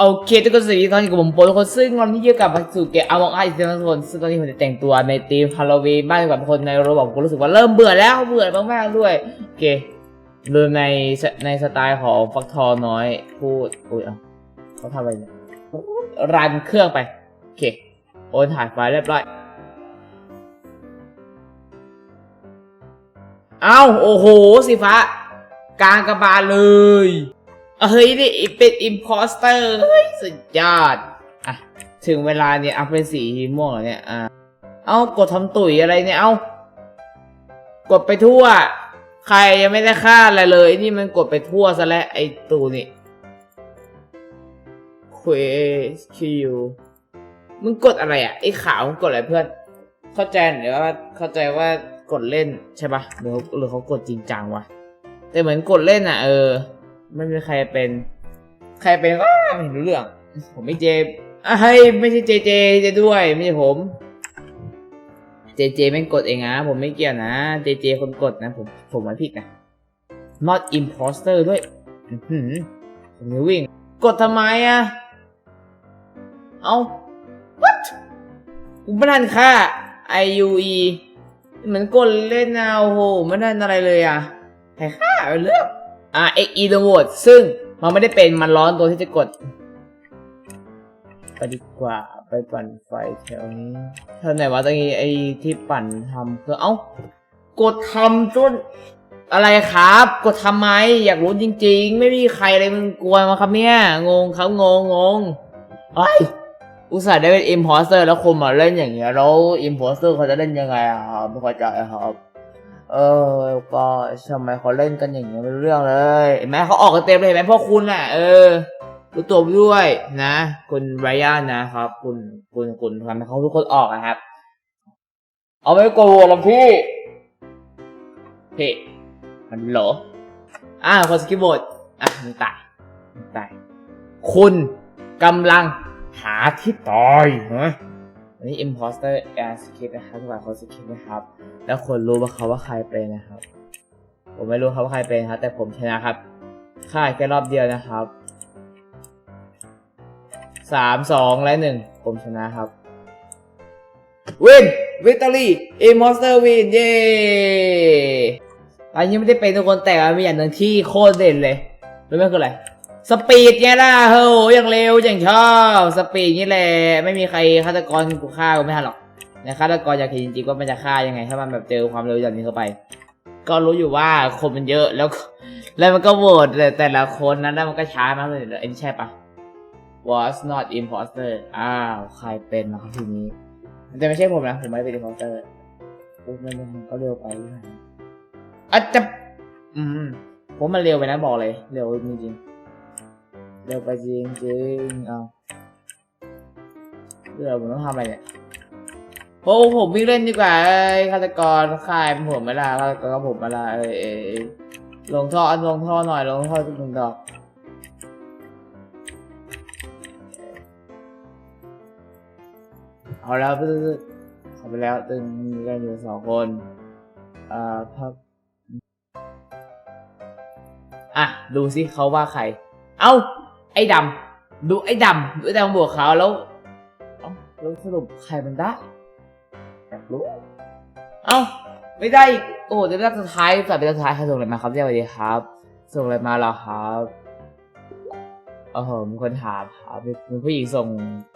โอเคทุกคนสวัสดีตอนนี้กับผมโปรทุกคนซึ่งวันนี้เยอะกับมาสู่เกมอามองอาอีกแล้วทุกคนซึ่งตอนนี้ผมจะแต่งตัวในธีมฮาโลวีนบ้านกับคนในโรบอกผมรู้สึกว่าเริ่มเบื่อแล้วเบื่อมากๆด้วยโอเคดูในในสไตล์ของฟักทองน้อยพูดอุ้ยเอาเขาทำอะไรเนี่ยรันเครื่องไปโอเคโอนถ่ายไฟล์เรียบร้อยเอ้าโอ้โหสีฟ้ากลางกระบาลเลย เฮ้ยนี่เป็นอิมพอสเตอร์เฮ้ยสุดยอด อะ ถึงเวลาเนี่ยอัพเป็นสีม่วงแล้วเนี่ย อะเอากดทำตุ๋ยอะไรเนี่ย เอากดไปทั่ว ใครยังไม่ได้ฆ่าอะไรเลย นี่มันกดไปทั่วซะแล้วไอ้ตูนี่เควสคิวมึงกดอะไรอะไอ้ขาวมึงกดอะไรเพื่อน เข้าใจหรือว่าเข้าใจว่ากดเล่นใช่ปะหรือหรือเขากดจริงจังวะแต่เหมือนกดเล่นอะ เออ ไม่มีใครเป็น ใครเป็นก็ไม่รู้เรื่อง ผมไม่เจอะให้ยไม่ใช่เจเจเจด้วย ไม่ใช่ผม เจเจแม่งกดเองนะผมไม่เกี่ยวนะเจเจคนกดนะ ผมผมไม่ผิดนะ not imposter ด้วยอื้อหือผมจะวิ่ง กดทำไมอะเอา what กูไม่ทันค่า IUE เหมือนกดเล่นนะโอ้โหไม่ทันอะไรเลยอะใครฆ่าไปเรื่อง อ่า X E โหวตซึ่งมันไม่ได้เป็นมันร้อนตัวที่จะกด ไปดีกว่าไปปั่นไฟแถวนี้เท่าไหนวะตรงนี้ไอ้ที่ปั่นทำคือเอ้ากดทำจนอะไรครับ กดทำไม อยากรู้จริง ๆ ไม่มีใครเลยมึงกลัวมาครับเนี่ย งงครับงงงงเอ้ยอุตส่าห์ได้เป็นอิมพอสเตอร์แล้วคนมาเล่นอย่างเงี้ยแล้วอิมพอสเตอร์เขาจะเล่นยังไงอะครับไม่เข้าใจครับ เออก็ทำไมเขาเล่นกันอย่างเงี้ยไม่รู้เรื่องเลยเห็นไหมเขาออกกันเต็มเลยเห็นไหมพวกคุณอะ เออรู้ตัวด้วยนะ คุณไรอันนะครับ คุณคุณคุณทำให้เขาทุกคนออกนะครับ เอาไม่กลัวหรอกพี่พี่มันเหรออ่าคนสกิบอร์ดอะมันตายมันตายคุณกำลังหาที่ตายฮะ อันนี้ imposter as kid นะครับทุกคนเขาสกิปนะครับ แล้วคนรู้ว่าเขาว่าใครเป็นนะครับ ผมไม่รู้เขาว่าใครเป็นครับ แต่ผมชนะครับค่ายแค่รอบเดียวนะครับสามสองและหนึ่งผมชนะครับวินวิตอรี่อิมมอสเตอร์วินเย้อันนี้ไม่ได้เป็นทุกคนแต่ว่ามีอย่างหนึ่งที่โคตรเด่นเลยรู้ไหมคืออะไร สปีดไงล่ะเฮ้ยอย่างเร็วอย่างชอบสปีดนี่แหละไม่มีใครฆาตกรกูฆ่ากูไม่ทันหรอกในฆาตกรอยากเห็นจริงๆว่ามันจะฆ่ายังไง ถ้ามันแบบเจอความเร็วอย่างนี้เข้าไป ก็รู้อยู่ว่าคนมันเยอะแล้ว แล้วมันก็โหวตแต่แต่ละคนนั้นแล้วมันก็ช้ามากเลยเอ็นใช่ปะ was not imposter อ้าวใครเป็นนะครับทีนี้แต่ไม่ใช่ผมนะผมไม่เป็น imposter โอ้ไม่ไม่มันก็เร็วไปอาจจะอืมผมมันเร็วไปนะบอกเลย เร็วจริงๆ เร็วไปจริงจริงๆเอาเร็วผมต้องทำอะไรเนี่ยโอ้ผมวิ่งเล่นดีกว่าเอ้ฆาตกรค่ายผมไม่ละฆาตกรก็ผมไม่ละเอ้ยเอลงท่อลงท่อหน่อยลงท่อสักหนึ่งดอกเอาแล้วตึ๊ดๆเอาไปแล้วตึงมีกันอยู่สองคนอ่าพักอะ ดูสิเขาว่าใคร เอ้า อ้ดำดูไอ้ดำดูไอ้ดำบวกเขาแล้วเอ้าแล้วสรุปใครมันได้อยากรู้เอ้าไม่ได้อีกโอ้โหจะเป็นสุดท้ายสัปดาห์สุดท้ายใครส่งอะไรมาครับสวัสดีครับ ส่งอะไรมาเหรอครับโอ้โหมีคนถามครับมีผู้หญิงส่ง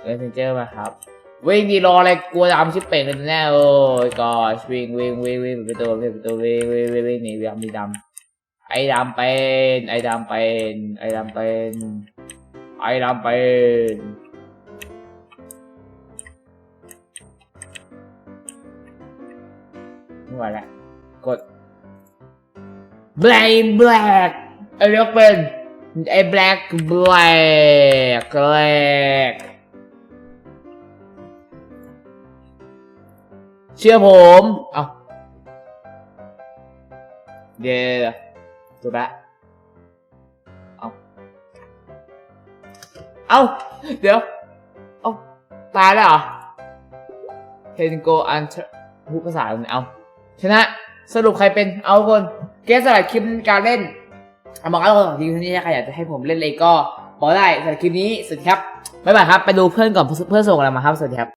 เมสเซนเจอร์มาครับ วิ่งดีรออะไรกลัวจะเอาชิปเป่งเลยแน่โอ้ยกอชวิ่งวิ่งวิ่งวิ่งไปตัวไปตัววิ่งวิ่งวิ่งวิ่งหนีดำหนีดำไอ้ดำเป็นไอ้ดำเป็นไอ้ดำเป็น ไอ้ดำเป็นไม่ไหวแล้วกด black black ไอ้เรียกเป็นไอ้ black black black เชื่อผม เอาเดี๋ยวจบละ เอาเดี๋ยว เอาตายแล้วเหรอเทนโกอันพูดภาษาอะไรเอาชนะ สรุปใครเป็น เอาคน เกสสลัดคลิปการเล่น เอามอกเอาทีนี้ถ้ใครอยากจะให้ผมเล่นเลยก็บอกได้สำหรับคลิปนี้ สวัสดีครับ บ๊ายบายครับ ไปดูเพื่อนก่อน เพื่อนส่งอะไรมาครับ สวัสดีครับ